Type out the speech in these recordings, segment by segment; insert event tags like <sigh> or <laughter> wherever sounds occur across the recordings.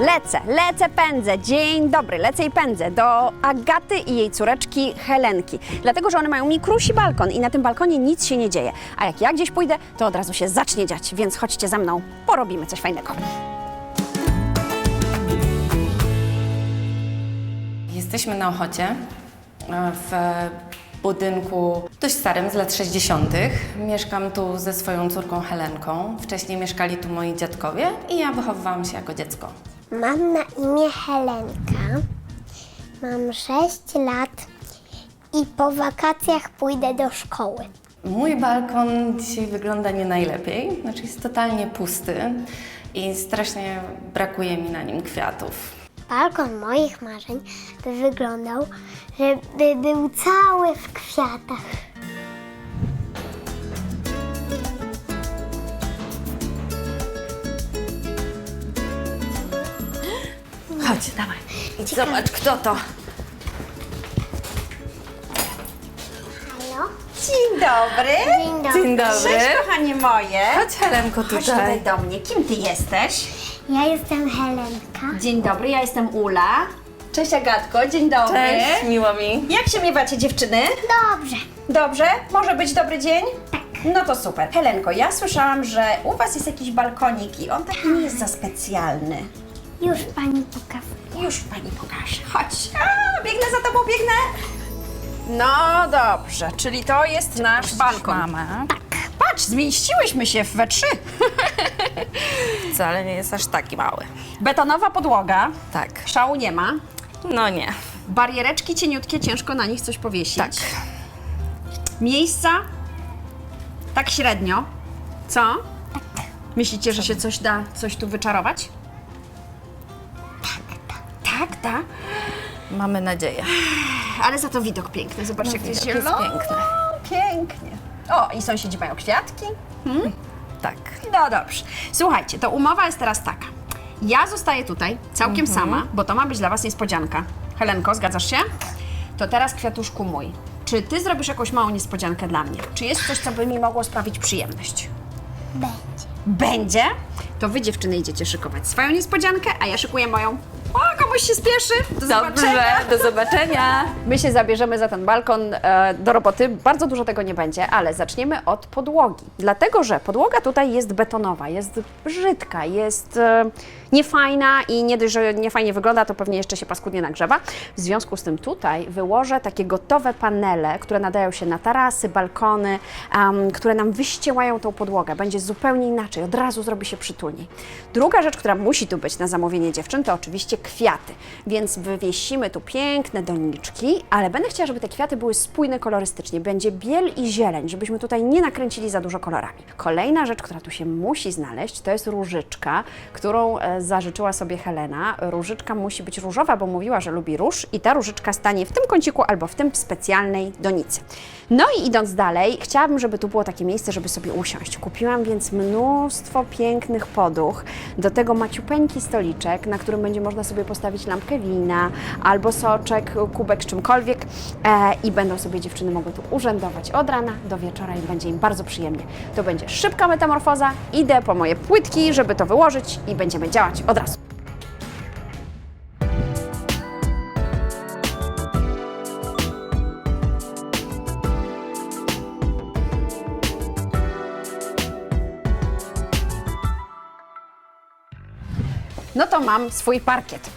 Lecę, lecę, pędzę. Dzień dobry, lecę i pędzę do Agaty i jej córeczki Helenki. Dlatego, że one mają mikrusi balkon i na tym balkonie nic się nie dzieje. A jak ja gdzieś pójdę, to od razu się zacznie dziać, więc chodźcie za mną, porobimy coś fajnego. Jesteśmy na Ochocie e, w budynku dość starym, z lat 60. Mieszkam tu ze swoją córką Helenką. Wcześniej mieszkali tu moi dziadkowie i ja wychowywałam się jako dziecko. Mam na imię Helenka. Mam 6 lat i po wakacjach pójdę do szkoły. Mój balkon dzisiaj wygląda nie najlepiej, znaczy jest totalnie pusty i strasznie brakuje mi na nim kwiatów. Balkon moich marzeń by wyglądał, żeby był cały w kwiatach. Chodź, dawaj. Zobacz, kto to. Halo? Dzień dobry. Dzień dobry. Dzień dobry. Cześć, kochanie moje. Chodź Helenko Chodź tutaj tutaj. do mnie. Kim ty jesteś? Ja jestem Helenka. Dzień dobry, ja jestem Ula. Cześć Agatko, dzień dobry. Cześć, miło mi. Jak się miewacie dziewczyny? Dobrze. Dobrze? Może być dobry dzień? Tak. No to super. Helenko, ja słyszałam, że u Was jest jakiś balkonik i on taki nie jest za specjalny. Już pani pokazuje. Już Pani pokaże. Chodź. A, biegnę za Tobą, biegnę. No dobrze, czyli to jest nasz balkon. Mama. Patrz, zmieściłyśmy się we trzy. <laughs> Wcale nie jest aż taki mały. Betonowa podłoga. Tak. Szału nie ma. No nie. Bariereczki cieniutkie, ciężko na nich coś powiesić. Tak. Miejsca? Tak średnio. Co? Myślicie, że się coś da, coś tu wyczarować? Tak, tak. Mamy nadzieję. Ale za to widok piękny. Zobaczcie, jak to jest widok jest zielono. piękny. Pięknie. O, i sąsiedzi mają kwiatki. Tak. No dobrze. Słuchajcie, to umowa jest teraz taka. Ja zostaję tutaj całkiem sama, bo to ma być dla Was niespodzianka. Helenko, zgadzasz się? To teraz kwiatuszku mój. Czy Ty zrobisz jakąś małą niespodziankę dla mnie? Czy jest coś, co by mi mogło sprawić przyjemność? Będzie. Będzie? To Wy dziewczyny idziecie szykować swoją niespodziankę, a ja szykuję moją. Komuś się spieszy. Do zobaczenia. Dobrze, do zobaczenia. My się zabierzemy za ten balkon e, do roboty. Bardzo dużo tego nie będzie, ale zaczniemy od podłogi. Dlatego, że podłoga tutaj jest betonowa, jest brzydka, jest e, niefajna i nie dość, że niefajnie wygląda, to pewnie jeszcze się paskudnie nagrzewa. W związku z tym tutaj wyłożę takie gotowe panele, które nadają się na tarasy, balkony, em, które nam wyściełają tą podłogę. Będzie zupełnie inaczej, od razu zrobi się przytulniej. Druga rzecz, która musi tu być na zamówienie dziewczyn, to oczywiście kwiaty. Więc wywiesimy tu piękne doniczki, ale będę chciała, żeby te kwiaty były spójne kolorystycznie. Będzie biel i zieleń, żebyśmy tutaj nie nakręcili za dużo kolorami. Kolejna rzecz, która tu się musi znaleźć, to jest różyczka, którą e, zażyczyła sobie Helena. Różyczka musi być różowa, bo mówiła, że lubi róż i ta różyczka stanie w tym kąciku albo w tym specjalnej donicy. No i idąc dalej, chciałabym, żeby tu było takie miejsce, żeby sobie usiąść. Kupiłam więc mnóstwo pięknych poduch, do tego maciupeńki stoliczek, na którym będzie można sobie postawić lampkę wina albo soczek, kubek z czymkolwiek e, i będą sobie dziewczyny mogły tu urzędować od rana do wieczora i będzie im bardzo przyjemnie. To będzie szybka metamorfoza, idę po moje płytki, żeby to wyłożyć i będziemy działać od razu. No to mam swój parkiet.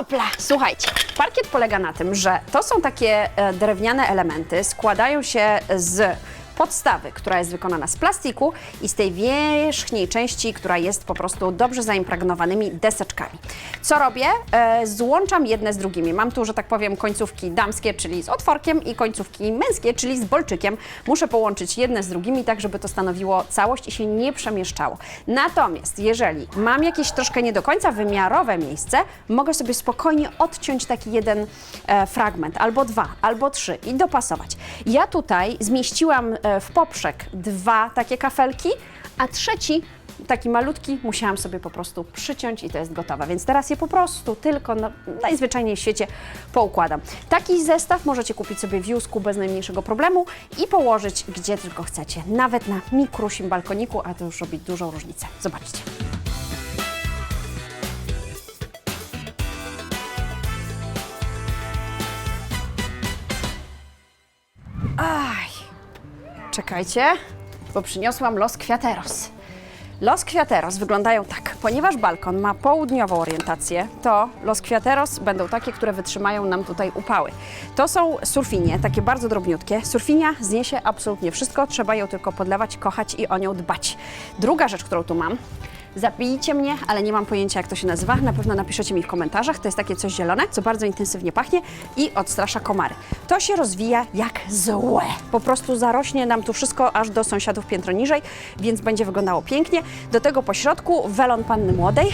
Opla! Słuchajcie, parkiet polega na tym, że to są takie e, drewniane elementy, składają się z podstawy, która jest wykonana z plastiku i z tej wierzchniej części, która jest po prostu dobrze zaimpregnowanymi deseczkami. Co robię? E, złączam jedne z drugimi. Mam tu, że tak powiem, końcówki damskie, czyli z otworkiem i końcówki męskie, czyli z bolczykiem. Muszę połączyć jedne z drugimi, tak żeby to stanowiło całość i się nie przemieszczało. Natomiast jeżeli mam jakieś troszkę nie do końca wymiarowe miejsce, mogę sobie spokojnie odciąć taki jeden e, fragment, albo dwa, albo trzy i dopasować. Ja tutaj zmieściłam e, w poprzek dwa takie kafelki, a trzeci taki malutki musiałam sobie po prostu przyciąć i to jest gotowe. Więc teraz je po prostu tylko na, najzwyczajniej w świecie poukładam. Taki zestaw możecie kupić sobie w Jusku bez najmniejszego problemu i położyć gdzie tylko chcecie. Nawet na mikrusim balkoniku, a to już robi dużą różnicę. Zobaczcie. Czekajcie, bo przyniosłam Los Kwiateros. Los Kwiateros wyglądają tak. Ponieważ balkon ma południową orientację, to Los Kwiateros będą takie, które wytrzymają nam tutaj upały. To są surfinie, takie bardzo drobniutkie. Surfinia zniesie absolutnie wszystko, trzeba ją tylko podlewać, kochać i o nią dbać. Druga rzecz, którą tu mam, Zabijcie mnie, ale nie mam pojęcia, jak to się nazywa. Na pewno napiszecie mi w komentarzach. To jest takie coś zielone, co bardzo intensywnie pachnie i odstrasza komary. To się rozwija jak złe. Po prostu zarośnie nam tu wszystko aż do sąsiadów piętro niżej, więc będzie wyglądało pięknie. Do tego po środku welon panny młodej.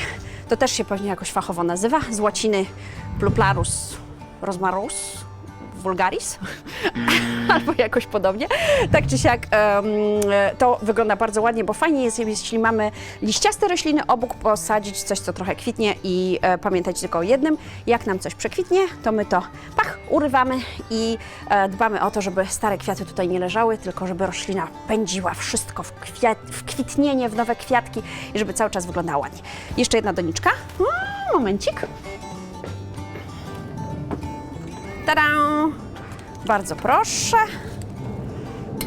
To też się pewnie jakoś fachowo nazywa. Z łaciny Pluplarus rosmarus vulgaris, <laughs> albo jakoś podobnie. Tak czy siak to wygląda bardzo ładnie, bo fajnie jest, jeśli mamy liściaste rośliny, obok posadzić coś, co trochę kwitnie i e, pamiętać tylko o jednym, jak nam coś przekwitnie, to my to pach, urywamy i e, dbamy o to, żeby stare kwiaty tutaj nie leżały, tylko żeby roślina pędziła wszystko w, kwiat, w kwitnienie, w nowe kwiatki i żeby cały czas wyglądała ładnie. Jeszcze jedna doniczka. Mm, momencik. Tada! Bardzo proszę.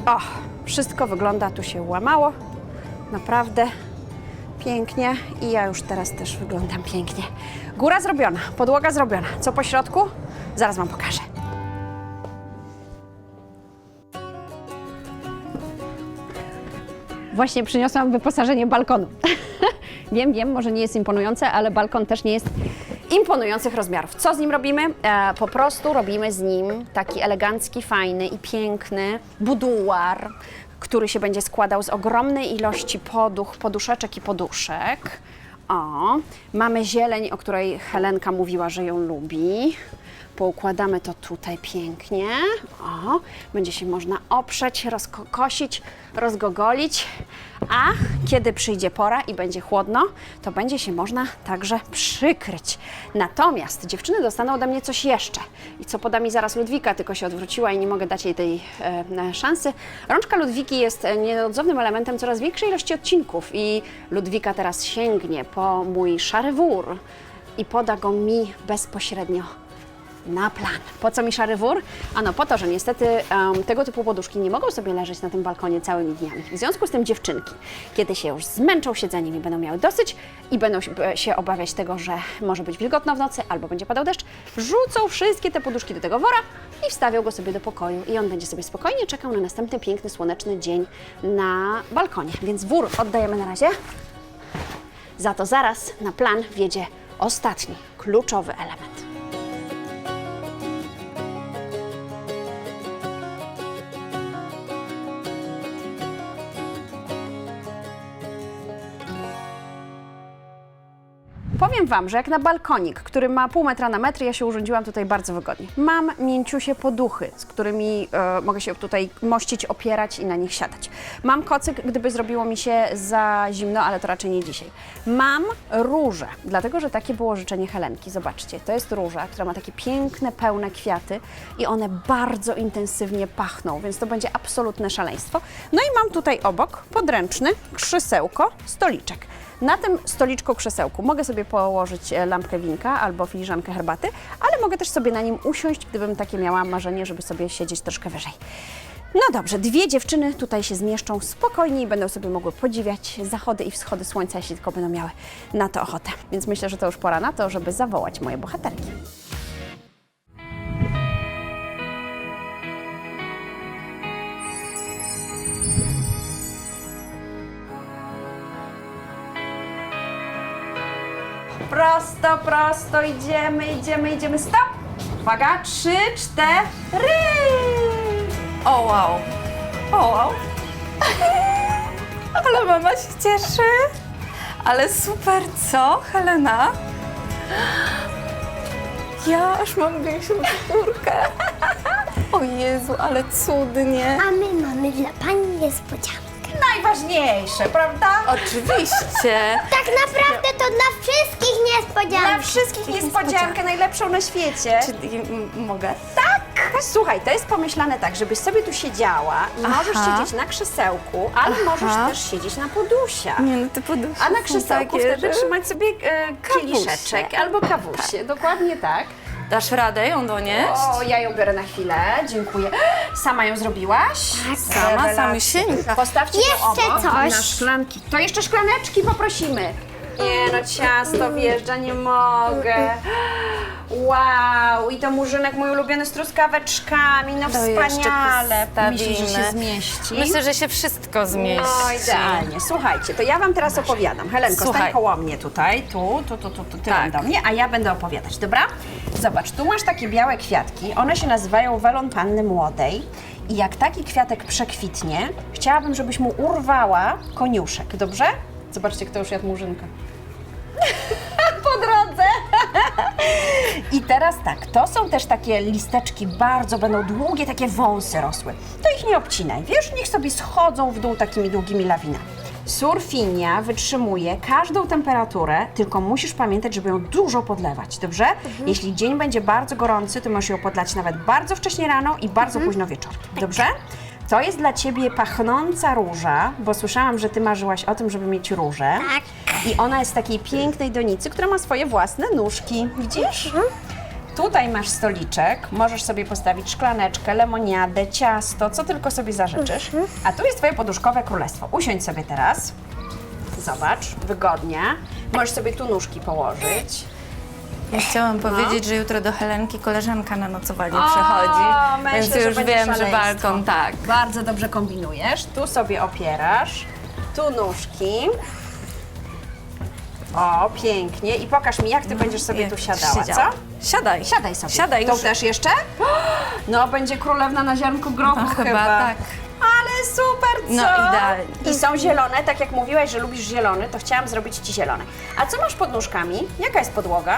O, wszystko wygląda, tu się łamało. Naprawdę pięknie i ja już teraz też wyglądam pięknie. Góra zrobiona, podłoga zrobiona. Co po środku? Zaraz Wam pokażę. Właśnie przyniosłam wyposażenie balkonu. wiem, wiem, może nie jest imponujące, ale balkon też nie jest imponujących rozmiarów. Co z nim robimy? E, po prostu robimy z nim taki elegancki, fajny i piękny buduar, który się będzie składał z ogromnej ilości poduch, poduszeczek i poduszek. O, mamy zieleń, o której Helenka mówiła, że ją lubi. Poukładamy to tutaj pięknie. O, będzie się można oprzeć, rozkosić, rozgogolić. A kiedy przyjdzie pora i będzie chłodno, to będzie się można także przykryć. Natomiast dziewczyny dostaną ode mnie coś jeszcze. I co poda mi zaraz Ludwika, tylko się odwróciła i nie mogę dać jej tej e, szansy. Rączka Ludwiki jest e, nieodzownym elementem coraz większej ilości odcinków i Ludwika teraz sięgnie po mój szary wór i poda go mi bezpośrednio na plan. Po co mi szary wór? Ano po to, że niestety em, tego typu poduszki nie mogą sobie leżeć na tym balkonie całymi dniami. W związku z tym dziewczynki, kiedy się już zmęczą siedzeniem i będą miały dosyć i będą się, e, się obawiać tego, że może być wilgotno w nocy albo będzie padał deszcz, wrzucą wszystkie te poduszki do tego wora i wstawią go sobie do pokoju i on będzie sobie spokojnie czekał na następny piękny, słoneczny dzień na balkonie. Więc wór oddajemy na razie. Za to zaraz na plan wjedzie ostatni, kluczowy element. Wam, że jak na balkonik, który ma pół metra na metr, ja się urządziłam tutaj bardzo wygodnie. Mam mięciusie poduchy, z którymi e, mogę się tutaj mościć, opierać i na nich siadać. Mam kocyk, gdyby zrobiło mi się za zimno, ale to raczej nie dzisiaj. Mam róże, dlatego że takie było życzenie Helenki. Zobaczcie, to jest róża, która ma takie piękne, pełne kwiaty i one bardzo intensywnie pachną, więc to będzie absolutne szaleństwo. No i mam tutaj obok podręczny krzesełko, stoliczek. Na tym stoliczku krzesełku mogę sobie położyć e, lampkę winka albo filiżankę herbaty, ale mogę też sobie na nim usiąść, gdybym takie miała marzenie, żeby sobie siedzieć troszkę wyżej. No dobrze, dwie dziewczyny tutaj się zmieszczą spokojnie i będą sobie mogły podziwiać zachody i wschody słońca, jeśli tylko będą miały na to ochotę. Więc myślę, że to już pora na to, żeby zawołać moje bohaterki. Prosto, prosto, idziemy, idziemy, idziemy. Stop! Uwaga, trzy, cztery! O wow! O wow! <laughs> Ale mama się cieszy! Ale super, co, Helena? Ja aż mam większą skórkę. <laughs> O Jezu, ale cudnie. A my mamy dla Pani niespodziankę. Najważniejsze, prawda? Oczywiście. <laughs> Tak naprawdę to dla wszystkich Dla niespodzianka. wszystkich niespodziankę, najlepszą na świecie. Czy m- mogę? Tak! Słuchaj, to jest pomyślane tak, żebyś sobie tu siedziała i możesz Aha. siedzieć na krzesełku, ale możesz też siedzieć na podusiach. Nie, no ty poduszki A na są krzesełku takie, wtedy że- trzymać sobie e, kieliszeczek albo kawusie. Dokładnie tak. Dasz radę ją donieść? O, ja ją biorę na chwilę, dziękuję. <gasps> Sama ją zrobiłaś? Tak. Sama, Rewelacja. samisieńka. Postawcie to Jeszcze obok coś. na szklanki. To jeszcze szklaneczki poprosimy. Nie no, ciasto wjeżdża, nie mogę. Wow, i to murzynek mój ulubiony z truskaweczkami, no To jeszcze wspaniale. Myślisz, że się postawimy. zmieści? Myślę, że się wszystko zmieści. No idealnie. Słuchajcie, to ja wam teraz opowiadam. Helenko, Słuchaj. stań koło mnie tutaj, tu, tu, tu, tu, tu tyłem Tak. do mnie, a ja będę opowiadać, dobra? Zobacz, tu masz takie białe kwiatki, one się nazywają welon panny młodej i jak taki kwiatek przekwitnie, chciałabym, żebyś mu urwała koniuszek, dobrze? Zobaczcie, kto już jadł murzynkę. <laughs> po drodze. <laughs> I teraz tak, to są też takie listeczki, bardzo będą długie, takie wąsy rosły. To ich nie obcinaj, wiesz, niech sobie schodzą w dół takimi długimi lawinami. Surfinia wytrzymuje każdą temperaturę, tylko musisz pamiętać, żeby ją dużo podlewać, dobrze? Jeśli dzień będzie bardzo gorący, to możesz ją podlać nawet bardzo wcześnie rano i bardzo późno wieczorem, dobrze? To jest dla Ciebie pachnąca róża, bo słyszałam, że Ty marzyłaś o tym, żeby mieć różę. Tak. I ona jest z takiej pięknej donicy, która ma swoje własne nóżki. Widzisz? Tutaj masz stoliczek, możesz sobie postawić szklaneczkę, lemoniadę, ciasto, co tylko sobie zażyczysz. A tu jest Twoje poduszkowe królestwo. Usiądź sobie teraz. Zobacz, wygodnie. Możesz sobie tu nóżki położyć. Ja chciałam No. powiedzieć, że jutro do Helenki koleżanka na nocowanie przychodzi. myślę, więc że już będzie wiem, że szaleństwo. balkon tak. Bardzo dobrze kombinujesz. Tu sobie opierasz, tu nóżki. O, pięknie. I pokaż mi, jak Ty będziesz sobie Jak tu siadała, siedziała. co? Siadaj. Siadaj sobie. Siadaj To już. też jeszcze? No, będzie królewna na ziarnku grochu No, chyba. chyba tak. Ale super, co? No, idealnie. I są zielone, tak jak mówiłaś, że lubisz zielony, to chciałam zrobić Ci zielone. A co masz pod nóżkami? Jaka jest podłoga?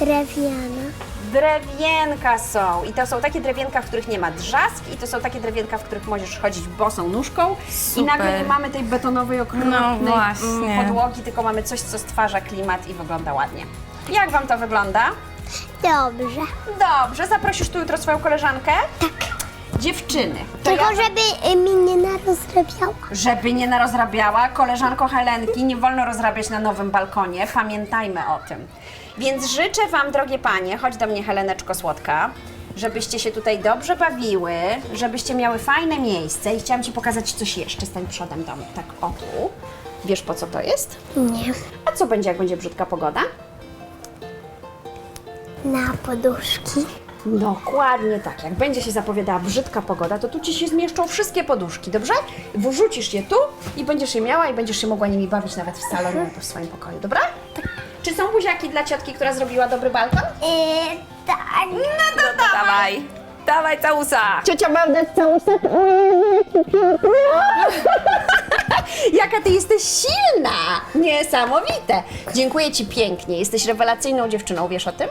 Drewiana. Drewienka są. I to są takie drewienka, w których nie ma drzask i to są takie drewienka, w których możesz chodzić bosą nóżką. I Super. nagle nie mamy tej betonowej, okropnej No właśnie. podłogi, tylko mamy coś, co stwarza klimat i wygląda ładnie. Jak Wam to wygląda? Dobrze. Dobrze, zaprosisz tu jutro swoją koleżankę? Tak. Dziewczyny. To Tylko ja, żeby y, mi nie narozrabiała. żeby nie narozrabiała, koleżanko Helenki, nie wolno rozrabiać na nowym balkonie, pamiętajmy o tym. Więc życzę Wam, drogie panie, chodź do mnie Heleneczko Słodka, żebyście się tutaj dobrze bawiły, żebyście miały fajne miejsce i chciałam Ci pokazać coś jeszcze, stań przodem do mnie, tak o tu. Wiesz po co to jest? Nie. A co będzie, jak będzie brzydka pogoda? Na poduszki. Dokładnie tak. Jak będzie się zapowiadała brzydka pogoda, to tu ci się zmieszczą wszystkie poduszki, dobrze? Wrzucisz je tu i będziesz je miała i będziesz się mogła nimi bawić nawet w salonie albo w swoim pokoju, dobra? Czy są buziaki dla ciotki, która zrobiła dobry balkon? Yy, tak. No to Dawaj. Dawaj całusa. Ciocia Bałdę całą set. Jaka ty jesteś silna! Niesamowite! Dziękuję ci pięknie. Jesteś rewelacyjną dziewczyną, wiesz o tym?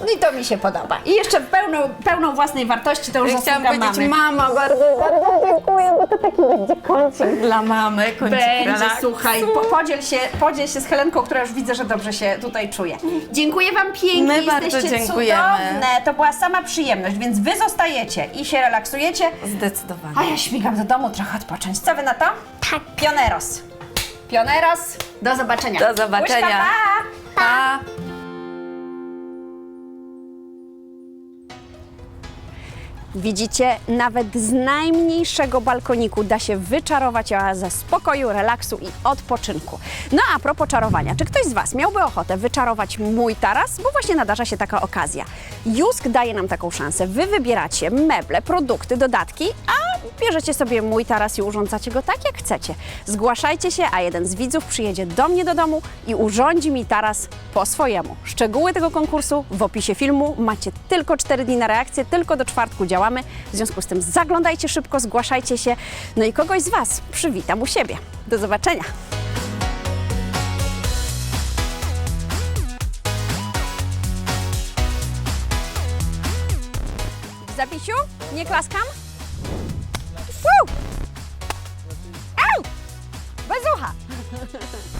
No i to mi się podoba. I jeszcze pełną, pełną własnej wartości to już Ja chciałam zasługa powiedzieć mamy. mama, bardzo, bardzo dziękuję, bo to taki będzie kącik dla mamy. Kącik Będzie, relaksu. słuchaj, po, podziel, się, podziel się z Helenką, która już widzę, że dobrze się tutaj czuje. Dziękuję Wam pięknie, My bardzo jesteście dziękujemy. cudowne. To była sama przyjemność, więc Wy zostajecie i się relaksujecie, Zdecydowanie. a ja śmigam do domu trochę odpocząć. Co Wy na to? Tak. Pioneros. Pioneros, do zobaczenia. Do zobaczenia. Buźka, pa! Pa. Widzicie, nawet z najmniejszego balkoniku da się wyczarować oazę spokoju, relaksu i odpoczynku. No a propos czarowania, czy ktoś z Was miałby ochotę wyczarować mój taras? Bo właśnie nadarza się taka okazja. Jusk daje nam taką szansę. Wy wybieracie meble, produkty, dodatki, a bierzecie sobie mój taras i urządzacie go tak, jak chcecie. Zgłaszajcie się, a jeden z widzów przyjedzie do mnie do domu i urządzi mi taras po swojemu. Szczegóły tego konkursu w opisie filmu. Macie tylko 4 dni na reakcję, tylko do czwartku działamy. W związku z tym zaglądajcie szybko, zgłaszajcie się. No i kogoś z Was przywitam u siebie. Do zobaczenia. Zapisiu? Nie klaskam? Fu! Au! Bez! <laughs>